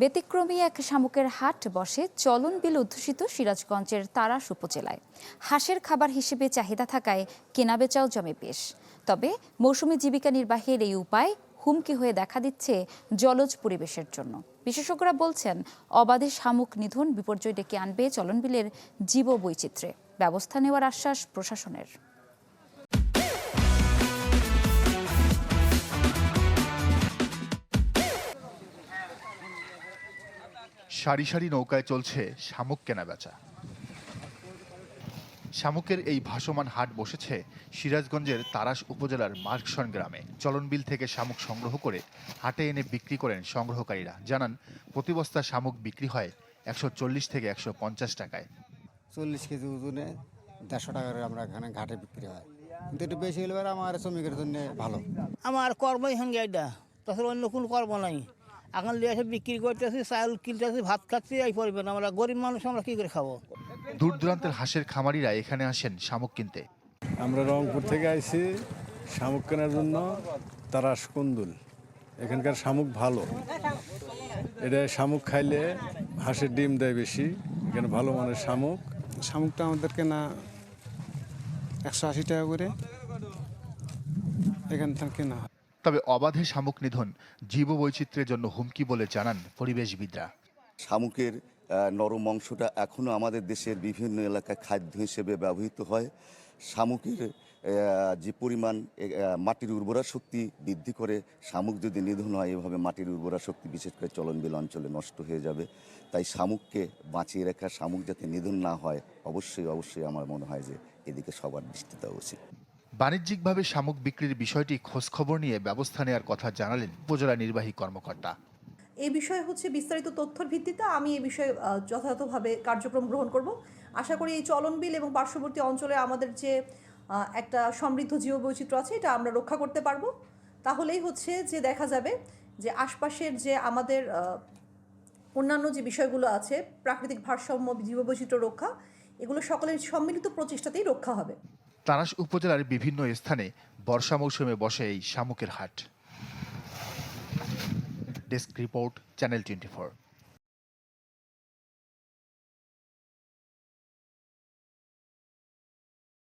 ব্যতিক্রমী এক শামুকের হাট বসে চলন বিল অধ্যুষিত সিরাজগঞ্জের তারাস উপজেলায়। হাঁসের খাবার হিসেবে চাহিদা থাকায় কেনাবেচাও জমে বেশ। তবে মৌসুমি জীবিকা নির্বাহের এই উপায় হুমকি হয়ে দেখা দিচ্ছে জলজ পরিবেশের জন্য। বিশেষজ্ঞরা বলছেন, অবাধে শামুক নিধন বিপর্যয় ডেকে আনবে চলনবিলের জীব বৈচিত্র্যে ব্যবস্থা নেওয়ার আশ্বাস প্রশাসনের। সারি সারি নৌকায় চলছে শামুক কেনাবেচা শামুকের এই ভাসমান হাট বসেছে সিরাজগঞ্জের তারাস উপজেলার মার্কসন গ্রামে। চলনবিল থেকে শামুক সংগ্রহ করে হাটে এনে বিক্রি করেন সংগ্রহকারীরা। জানান প্রতি বস্তা শামুক বিক্রি হয় একশো চল্লিশ থেকে একশো পঞ্চাশ টাকায়। চল্লিশ কেজি ওজনে দেড়শো টাকা করে আমরা এখানে ঘাটে বিক্রি হয়। কিন্তু একটু বেশি হলে আমার শ্রমিকের জন্য ভালো। আমার কর্মই সঙ্গে এটা। তাছাড়া অন্য কোনো কর্ম নাই। এখন লিয়ে এসে বিক্রি করতেছি চাউল কিনতেছি ভাত খাচ্ছি এই পরিমাণ। আমরা গরিব মানুষ আমরা কী করে খাব? দূর দূরান্তের হাঁসের খামারিরা এখানে আসেন শামুক কিনতে। আমরা রংপুর থেকে আইছি শামুক কেনার জন্য তারাস কুন্দুল এখানকার শামুক ভালো। এটা শামুক খাইলে হাঁসের ডিম দেয় বেশি এখানে ভালো মানের শামুক। শামুকটা আমাদের কেনা একশো আশি টাকা করে। এখান থেকে কেনা হয়। তবে অবাধে শামুক নিধন জীববৈচিত্র্যের জন্য হুমকি বলে জানান পরিবেশবিদরা। শামুকের নরম অংশটা এখনও আমাদের দেশের বিভিন্ন এলাকায় খাদ্য হিসেবে ব্যবহৃত হয়। শামুকের যে পরিমাণ মাটির উর্বরা শক্তি বৃদ্ধি করে শামুক যদি নিধন হয়, এভাবে মাটির উর্বরা শক্তি বিশেষ করে চলনবিল অঞ্চলে নষ্ট হয়ে যাবে। তাই শামুককে বাঁচিয়ে রাখা, শামুক যাতে নিধন না হয়, অবশ্যই অবশ্যই আমার মনে হয় যে এদিকে সবার দৃষ্টি দেওয়া উচিত। বাণিজ্যিকভাবে শামুক বিক্রির বিষয়টি খোঁজখবর নিয়ে ব্যবস্থা নেওয়ার কথা জানালেন উপজেলা নির্বাহী কর্মকর্তা। এই বিষয়ে হচ্ছে বিস্তারিত তথ্যের ভিত্তিতে আমি এই বিষয়ে যথাযথভাবে কার্যক্রম গ্রহণ করব। আশা করি এই চলন বিল এবং পার্শ্ববর্তী অঞ্চলে আমাদের যে একটা সমৃদ্ধ জীববৈচিত্র্য আছে, এটা আমরা রক্ষা করতে পারব। তাহলেই হচ্ছে যে দেখা যাবে যে আশপাশের যে আমাদের অন্যান্য যে বিষয়গুলো আছে, প্রাকৃতিক ভারসাম্য, জীববৈচিত্র্য রক্ষা, এগুলো সকলের সম্মিলিত প্রচেষ্টাতেই রক্ষা হবে। তারাস উপজেলার বিভিন্ন স্থানে বর্ষা মৌসুমে বসে এই শামুকের হাট। Desk report channel twenty